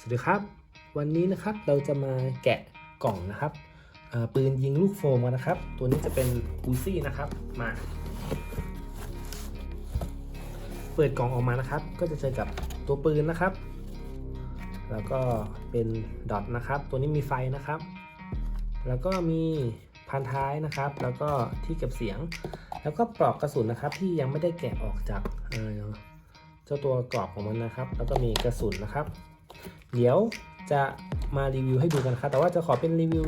สวัสดีครับ วันนี้นะครับเราจะมาแกะกล่องนะครับปืนยิงลูกโฟมกันนะครับ ตัวนี้จะเป็นอูซี่นะครับมา เปิดกล่องออกมานะครับ ก็จะเจอกับตัวปืนนะครับ แล้วก็เป็นดอทนะครับ ตัวนี้มีไฟนะครับ แล้วก็มีพันท้ายนะครับ แล้วก็ที่เก็บเสียง แล้วก็ปลอกกระสุนนะครับ ที่ยังไม่ได้แกะออกจากเจ้าตัวกรอบของมันนะครับ แล้วก็มีกระสุนนะครับ เดี๋ยวจะมารีวิวให้ดูกันครับแต่ว่าจะขอเป็นรีวิว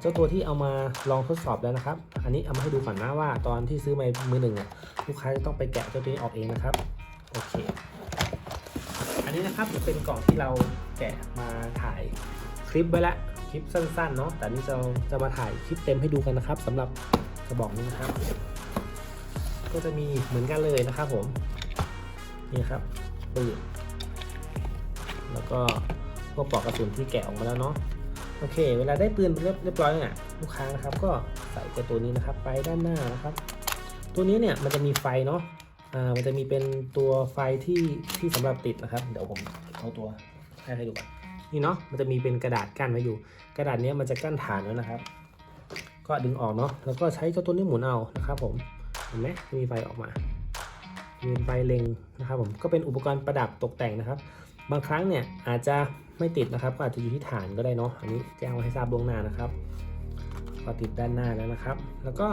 เจ้าตัวที่เอามาลองทดสอบแล้วนะครับ อันนี้เอามาให้ดูก่อนนะว่าตอนที่ซื้อมามือหนึ่งเนี่ยลูกค้าจะต้องไปแกะเจ้าตัวนี้ออกเองนะครับโอเค อันนี้นะครับจะเป็นกล่องที่เราแกะมาถ่ายคลิปไว้ละคลิปสั้นๆเนาะแต่นี่จะจะมาถ่ายคลิปเต็มให้ดูกันนะครับสำหรับกระบอกนี้นะครับ ก็จะมีเหมือนกันเลยนะครับผมนี่ครับปืน แล้วก็พวกปลอกกระสุนที่แกะออกมาแล้วเนาะโอเค เวลาได้ปืนเรียบร,ยบร้อยเนี่ยลูกค้านะครับก็ใส่ตัวตัวนี้นะครับไปด้านหน้านะครับ ตัวนี้เนี่ยมันจะมีไฟเนาะอ่ามันจะมีเป็นตัวไฟที่ที่สำหรับติดนะครับ เดี๋ยวผมเอาตัวให้ให้ดูก่อนนี่เนาะมันจะมีเป็นกระดาษกั้นไว้อยู่ กระดาษนี้มันจะกั้นฐานไว้นะครับ ก็ดึงออกเนาะแล้วก็ใช้เจ้าตัวนี้หมุนเอานะครับ ผมเห็นไหมมีไฟออกมามีไฟเล็งนะครับ ผมก็เป็นอุปกรณ์ประดับตกแต่งนะครับ บางครั้งเนี่ยอาจจะไม่ติดนะครับก็อาจจะอยู่ที่ฐานก็ได้เนาะอันนี้แจ้งไว้ให้ทราบล่วงหน้านะครับก็ติดด้านหน้าแล้วนะครับ แล้วก็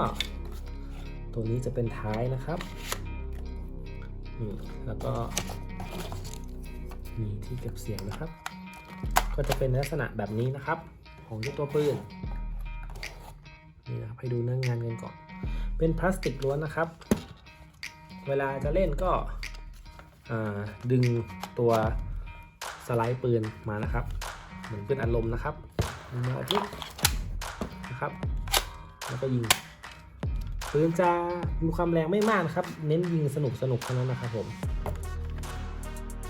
ตัวนี้จะเป็นท้ายนะครับนี่แล้วก็มีที่เก็บเสียงนะครับ ก็จะเป็นลักษณะแบบนี้นะครับ ของเจ้าตัวปืนนี่นะครับให้ดูเนื้องานกันก่อน เป็นพลาสติกล้วนนะครับ เวลาจะเล่นก็ดึงตัว สไลด์ปืนมานะครับ เหมือนปืนอัดลมนะครับมาปุ๊บนะครับ แล้วก็ยิงปืนจะมีความแรงไม่มากนะครับ เน้นยิงสนุกสนุกเท่านั้นนะครับผม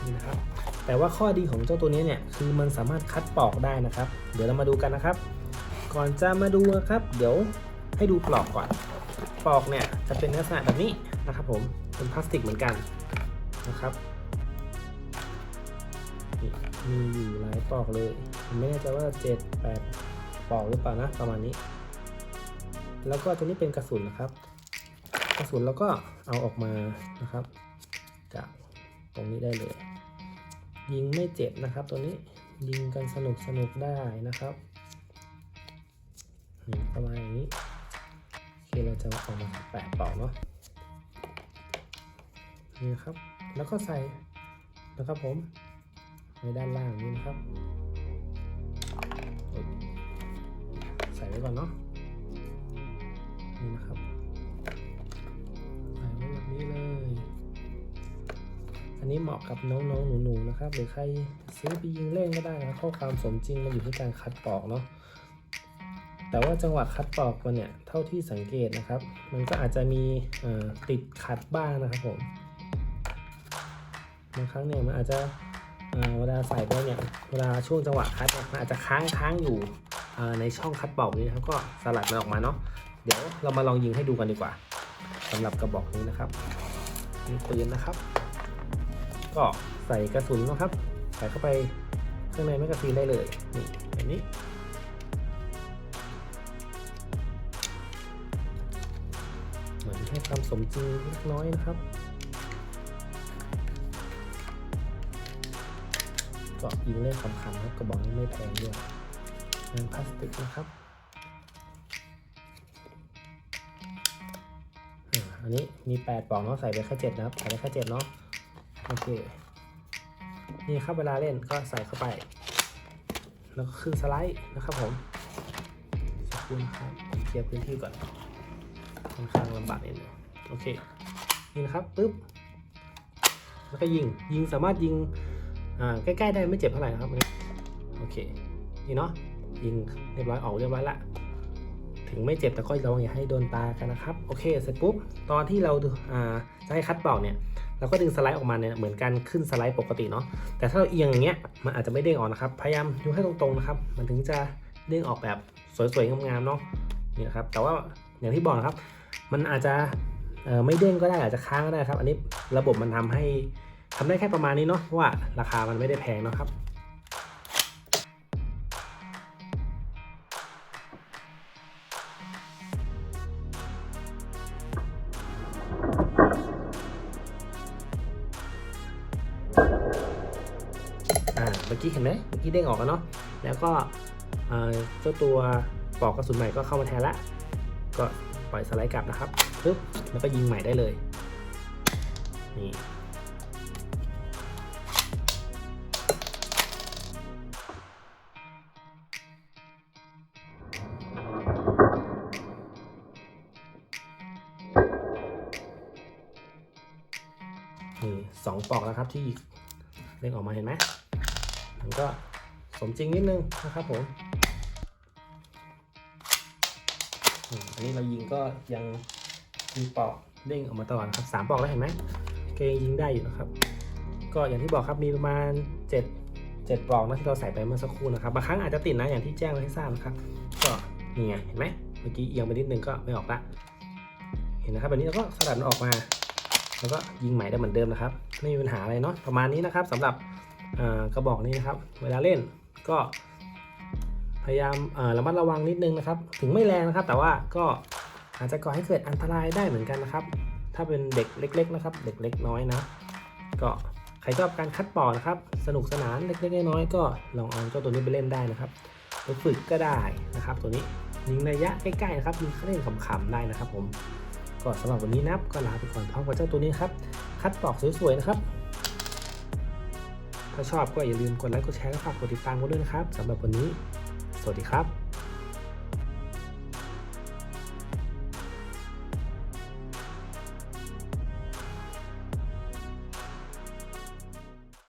นี่นะครับ แต่ว่าข้อดีของเจ้าตัวนี้เนี่ยคือมันสามารถคัดปลอกได้นะครับ เดี๋ยวเรามาดูกันนะครับ ก่อนจะมาดูนะครับ เดี๋ยวให้ดูปลอกก่อน ปลอกเนี่ยจะเป็นลักษณะแบบนี้นะครับ ผมเป็นพลาสติกเหมือนกันนะครับ มีอยู่หลายปลอกเลยผมไม่แน่ใจว่าเจ็ดแปดปลอกหรือเปล่านะประมาณนี้ แล้วก็ตัวนี้เป็นกระสุนนะครับ กระสุนเราก็เอาออกมานะครับ จากตรงนี้ได้เลย ยิงไม่เจ็บนะครับ ตัวนี้ยิงกันสนุกสนุกได้นะครับนี่ประมาณนี้โอเคเราจะเอาอกมาแปะเป่าเนาะนี่ครับ แล้วก็ใส่นะครับผม ไว้ด้านล่างนี้นะครับ ใส่ไว้ก่อนเนาะ นี่นะครับ ใส่ไว้แบบนี้เลย อันนี้เหมาะกับน้องๆ หนูๆ นะครับ หรือใครซื้อไปยิงเล่นก็ได้นะ ข้อความสมจริงมันอยู่ที่การคัดปอกเนาะแต่ว่าจังหวะคัดปอกมันเนี่ยเท่าที่สังเกตนะครับ มันก็อาจจะมีติดขัดบ้างนะครับผมบางครั้งเนี่ยมันอาจจะ เวลาใส่ไปเนี่ยเวลาช่วงจังหวะคัดมันอาจจะค้างค้างอยู่ในช่องคัดปอกนี้นะครับก็สลัดมันออกมาเนาะเดี๋ยวเรามาลองยิงให้ดูกันดีกว่าสำหรับกระบอกนี้นะครับนี่ปืนนะครับ ก็ใส่กระสุนนะครับ ใส่เข้าไปข้างในแมกกาซีนได้เลยนี่แบบนี้เหมือนให้ความสมจริงเล็กน้อยนะครับ ก็ยิงเล่นคำๆครับกระบอกนี้ไม่แพงด้วยงานพลาสติกนะครับอันนี้มี8ปลอกเนาะใส่ไปแค่7นะครับใส่ไปแค่7เนาะโอเคนี่ครับเวลาเล่นก็ใส่เข้าไป แล้วก็ขึ้นสไลด์นะครับผมสักครู่นะครับผมเคลียร์พื้นที่ก่อนค่อนข้างลำบากนิดนึงโอเคนี่นะครับปึ๊บแล้วก็ยิงยิงสามารถยิง ใกล้ๆได้ไม่เจ็บเท่าไหร่นะครับโอเคนี่เนาะยิงเรียบร้อยออกเรียบร้อยละถึงไม่เจ็บแต่ก็ระวังอย่าให้โดนตากันนะครับโอเคเสร็จปุ๊บตอนที่เราอ่าจะให้คัดเป่าเนี่ยเราก็ดึงสไลด์ออกมาเนี่ยเหมือนกันขึ้นสไลด์ปกติเนาะแต่ถ้าเราเอียงอย่างเงี้ยมันอาจจะไม่เด้งออกนะครับ พยายามยกให้ตรงๆนะครับ มันถึงจะเด้งออกแบบสวยๆงามๆเนาะนี่นะครับ แต่ว่าอย่างที่บอกนะครับ มันอาจจะไม่เด้งก็ได้อาจจะค้างก็ได้ครับ อันนี้ระบบมันทำให้ ทำได้แค่ประมาณนี้เนาะว่าราคามันไม่ได้แพงเนาะครับเมื่อกี้เห็นไหมเมื่อกี้เด้งออกแล้วเนาะ แล้วก็เจ้าตัวปอกกระสุนใหม่ก็เข้ามาแทนละ ก็ปล่อยสไลด์กลับนะครับปึ๊บแล้วก็ยิงใหม่ได้เลย นี่ นี่สองปอกแล้วครับที่เด้งออกมาเห็นไหมมันก็สมจริงนิดนึงนะครับผมอันนี้เรายิงก็ยังมีปอกเด้งออกมาตลอดนะครับสามปอกแล้วเห็นไหมก็ยังยิงได้อยู่นะครับ ก็อย่างที่บอกครับมีประมาณ 7 7ปลอกนะที่เราใส่ไปเมื่อสักครู่นะครับบางครั้งอาจจะติดนะอย่างที่แจ้งไว้ให้ทราบนะครับ ก็นี่ไงเห็นไหมเมื่อกี้เอียงไปนิดนึงก็ไม่ออกละเห็นนะครับแบบนี้เราก็สลัดมันออกมา แล้วก็ยิงใหม่ได้เหมือนเดิมนะครับ ไม่มีปัญหาอะไรเนาะประมาณนี้นะครับสำหรับกระบอกนี้นะครับ เวลาเล่นก็พยายามระมัดระวังนิดนึงนะครับ ถึงไม่แรงนะครับ แต่ว่าก็อาจจะก่อให้เกิดอันตรายได้เหมือนกันนะครับ ถ้าเป็นเด็กเล็ก ๆ นะครับ เด็กเล็กน้อยนะ ก็ใครชอบการคัดปอกนะครับ สนุกสนานเล็กๆน้อยๆก็ลองเอาเจ้าตัวนี้ไปเล่นได้นะครับไปฝึกก็ได้นะครับ ตัวนี้ยิงระยะใกล้ๆนะครับยิงเล่นขำๆได้นะครับผม ก็สำหรับวันนี้นะครับก็ลาไปก่อนพร้อมกับเจ้าตัวนี้ครับ คัดปลอกสวยๆนะครับ ถ้าชอบก็อย่าลืมกดไลค์กดแชร์และฝากกดติดตามกันด้วยนะครับสำหรับวันนี้ สวัสดีครับ